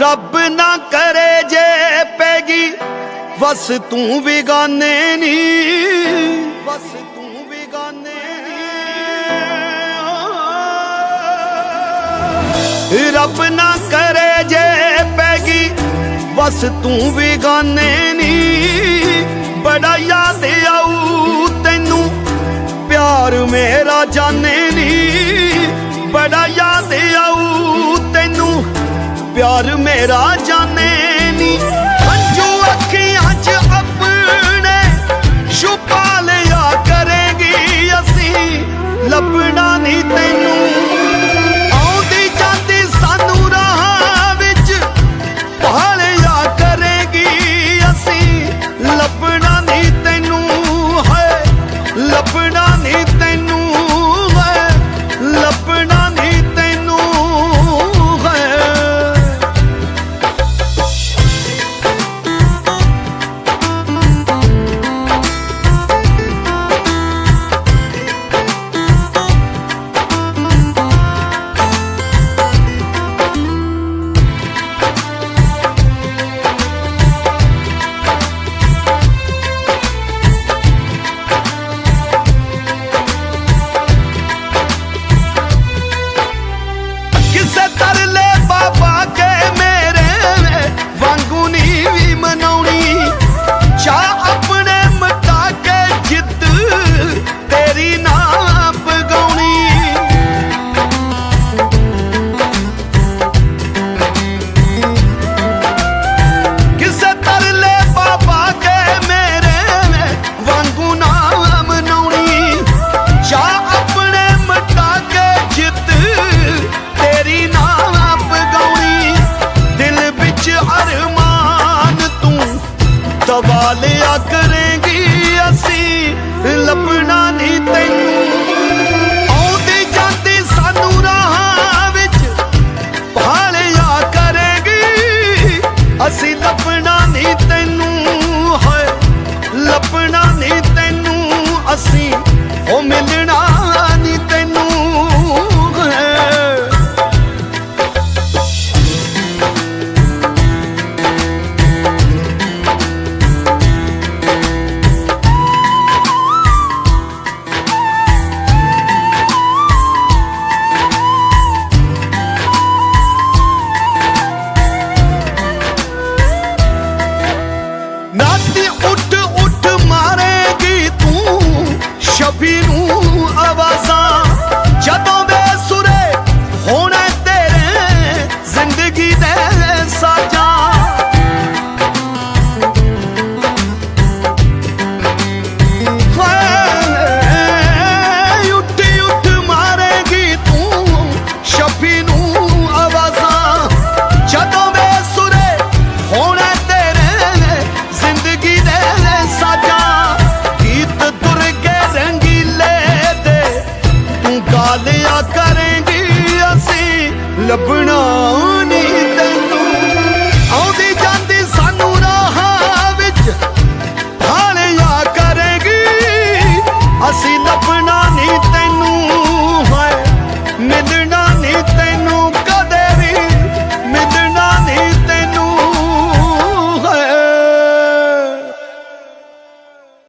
ਰੱਬ ਨਾ ਕਰੇ ਜੇ ਪੈਗੀ। ਵਸ ਤੂੰ ਵਿਗਾਨੇ ਨੀ। ਵਸ ਤੂੰ ਵਿਗਾਨੇ ਨੀ। ਰੱਬ ਨਾ ਕਰੇ ਜੇ ਪੈਗੀ। ਵਸ ਤੂੰ ਵਿਗਾਨੇ ਨੀ। ਬੜਾ ਯਾਦ ਆਊ ਤੈਨੂੰ। ਪਿਆਰ ਮੇਰਾ ਜਾਣੇ ਪਿਆਰ ਮੇਰਾ ਜਾਣੇ ਨੀ। ਹੰਝੂ ਅੱਖੀਆਂ 'ਚ ਆਪਣੇ ਛੁਪਾ ਲਿਆ ਕਰੇਗੀ ਅਸੀਂ। ਲੱਭਣਾ ਨਹੀਂ ਤੈਨੂੰ। ਆਉਂਦੀ ਜਾਂਦੀ ਸਾਨੂੰ ਰਾਹਾਂ ਵਿੱਚ ਭਾਲਿਆ ਕਰੇਗੀ ਅਸੀਂ। ਲੱਭਣਾ ਦਬਾ ਲਿਆ ਕਰੇਂਗੀ ਅਸੀਂ, ਲੱਭਣਾ ਨਹੀਂ ਤੈਨੂੰ। ਆਉਂਦੀ ਜਾਂਦੀ ਸਾਨੂੰ ਰਾਹਾਂ ਵਿੱਚ ਭਾਲਿਆ ਕਰੇਗੀ, ਅਸੀਂ ਲੱਭਣਾ ਨਹੀਂ ਤੈਨੂੰ ਹੈ ਲੱਭਣਾ ਨਹੀਂ ਤੈਨੂੰ, ਅਸੀਂ ਉਹ bir u avaza